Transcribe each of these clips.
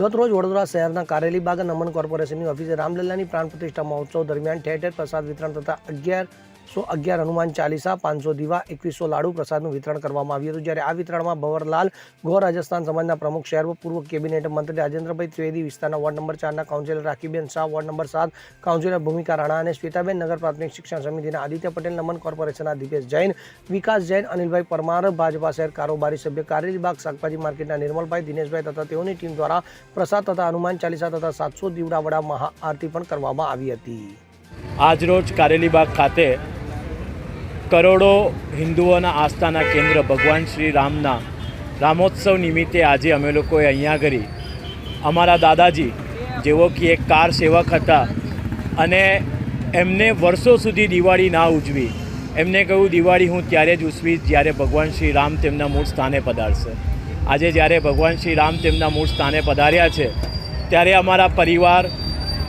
ગતરોજ વડોદરા શહેરના કારેલીબાગ નમન કોર્પોરેશનની ઓફિસે રામલલ્લાની પ્રાણ પ્રતિષ્ઠા મહોત્સવ દરમિયાન ઠેર ઠેર પ્રસાદ વિતરણ તથા અગિયારસો અગિયાર હનુમાન ચાલીસા, પાંચસો દીવા, એકવીસો લાડુ પ્રસાદનું વિતરણ કરવામાં આવ્યું હતું. જ્યારે આ વિતરણમાં ભવરલાલ ગોર રાજસ્થાન સમાજના પ્રમુખ, શહેર પૂર્વ કેબિનેટ મંત્રી રાજેન્દ્રભાઈ ત્રિવેદી, વિસ્તારના વોર્ડ નંબર ચારના કાઉન્સિલર રાખીબેન શાહ, વોર્ડ નંબર સાત કાઉન્સિલર ભૂમિકા રાણા અને શ્વેતાબેન નગર પ્રાથમિક શિક્ષણ સમિતિના આદિત્ય પટેલ, નમન કોર્પોરેશનના દીપેશ જૈન, વિકાસ જૈન, અનિલભાઈ પરમાર, ભાજપા શહેર કારોબારી સભ્ય કારેલીબાગ, શાકભાજી માર્કેટના નિર્મલભાઈ, દિનેશભાઈ તથા તેઓની ટીમ દ્વારા પ્રસાદ તથા હનુમાન ચાલીસા તથા સાતસો દીવડા વડા મહાઆરતી પણ કરવામાં આવી હતી. આજરોજ કારેલીબાગ ખાતે કરોડો હિન્દુઓના આસ્થાના કેન્દ્ર ભગવાન શ્રી રામના રામોત્સવ નિમિત્તે આજે અમે લોકોએ અહીંયા કરી અમારા દાદાજી, જેઓ કે એક કાર સેવક હતા, અને એમને વર્ષો સુધી દિવાળી ના ઉજવી. એમને કહ્યું, દિવાળી હું ત્યારે જ ઉજવીશ જ્યારે ભગવાન શ્રી રામ તેમના મૂળ સ્થાને પધારશે. આજે જ્યારે ભગવાન શ્રી રામ તેમના મૂળ સ્થાને પધાર્યા છે, ત્યારે અમારા પરિવાર,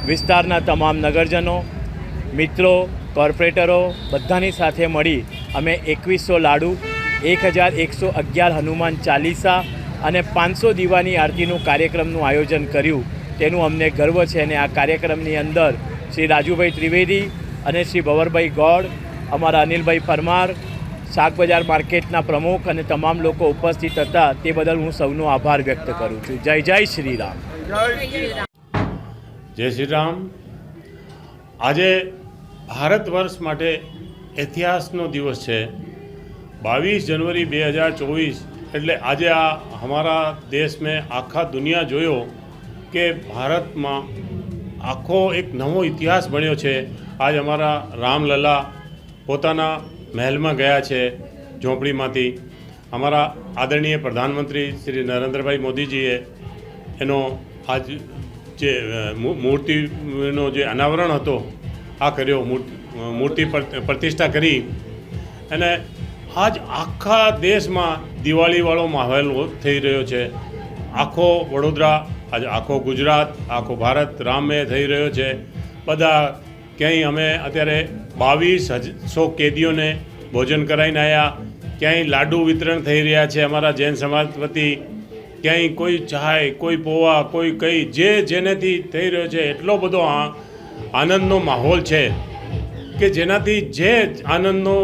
વિસ્તારના તમામ નગરજનો, મિત્રો, કોર્પોરેટરો બધાની સાથે મળી અમે એકવીસો લાડુ એક હજાર એકસો અગિયાર હનુમાન ચાલીસા અને પાંચસો દીવાની આરતીનું કાર્યક્રમનું આયોજન કર્યું. તેનું અમને ગર્વ છે અને આ કાર્યક્રમની અંદર શ્રી રાજુભાઈ ત્રિવેદી અને શ્રી ભવરભાઈ ગોડ અમારા અનિલભાઈ પરમાર શાકબજાર માર્કેટના પ્રમુખ અને તમામ લોકો ઉપસ્થિત હતા તે બદલ હું સૌનો આભાર વ્યક્ત કરું છું. જય જય શ્રી રામ. જય શ્રી રામ. આજે ભારત વર્ષ માટે ઇતિહાસનો દિવસ છે. બાવીસ જનવરી બે હજાર ચોવીસ એટલે આજે આ અમારા દેશ મેં આખા દુનિયા જોયો કે ભારતમાં આખો એક નવો ઇતિહાસ બન્યો છે. આજ અમારા રામલલા પોતાના મહેલમાં ગયા છે ઝોંપડીમાંથી. અમારા આદરણીય પ્રધાનમંત્રી શ્રી નરેન્દ્રભાઈ મોદીજીએ એનો આજ જે મૂર્તિનો જે અનાવરણ હતો, આ કર્યો, મૂર્તિ મૂર્તિ પર- પ્રતિષ્ઠા કરી. અને આજ આખા દેશમાં દિવાળીવાળો માહોલ થઈ રહ્યો છે. આખો વડોદરા, આજે આખો ગુજરાત, આખો ભારત રામમય થઈ રહ્યો છે. બધા ક્યાંય અમે અત્યારે બાવીસ સો કેદીઓને ભોજન કરાવીને આવ્યા ક્યાંય લાડુ વિતરણ થઈ રહ્યા છે અમારા જૈન સમાજ વતી. ક્યાંય કોઈ ચાય, કોઈ પોવા, કોઈ કંઈ, જે જેનેથી થઈ રહ્યો છે, એટલો બધો આનંદનો માહોલ છે કે જેનાથી જે આનંદનો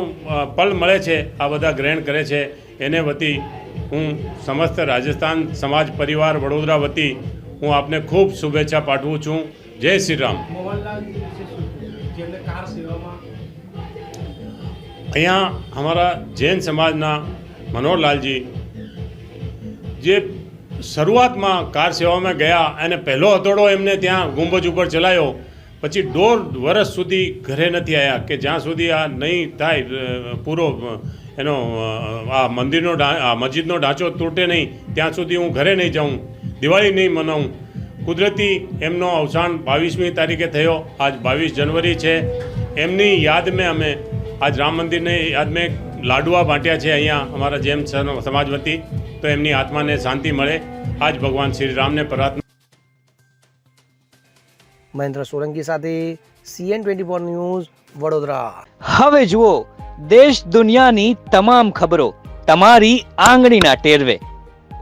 પલ મળે છે, આ બધા ગ્રહણ કરે છે. એને વતી હું સમસ્ત રાજસ્થાન સમાજ પરિવાર વડોદરા વતી હું આપને ખૂબ શુભેચ્છા પાઠવું છું. જય શ્રી રામ. અહીંયા અમારા જૈન સમાજના મનોહરલાલજી, જે શરૂઆતમાં કાર સેવામાં ગયા અને પહેલો હથોડો એમને ત્યાં ગુંબજ ઉપર ચલાવ્યો પછી દોઢ વર્ષ સુધી ઘરે નથી આવ્યા કે જ્યાં સુધી આ નહીં થાય પૂરો એનો આ મંદિરનો આ મસ્જિદનો ઢાંચો તૂટે નહીં, ત્યાં સુધી હું ઘરે નહીં જાઉં, દિવાળી નહીં મનાવું કુદરતી એમનો અવસાન બાવીસમી તારીખે થયો. આજ બાવીસ જનવરી છે. એમની યાદ મેં અમે આજ રામ મંદિરને યાદ મેં લાડુઆ બાંટ્યા છે અહીંયા અમારા જેમ સમાજ વતી. તો એમની આત્માને શાંતિ મળે. આજ ભગવાન શ્રી રામને પ્રાર્થના મહેન્દ્ર સોલંકી સાથે CN twenty four news Vadodara. હવે જુઓ દેશ દુનિયાની તમામ ખબરો તમારી આંગળીના ટેરવે.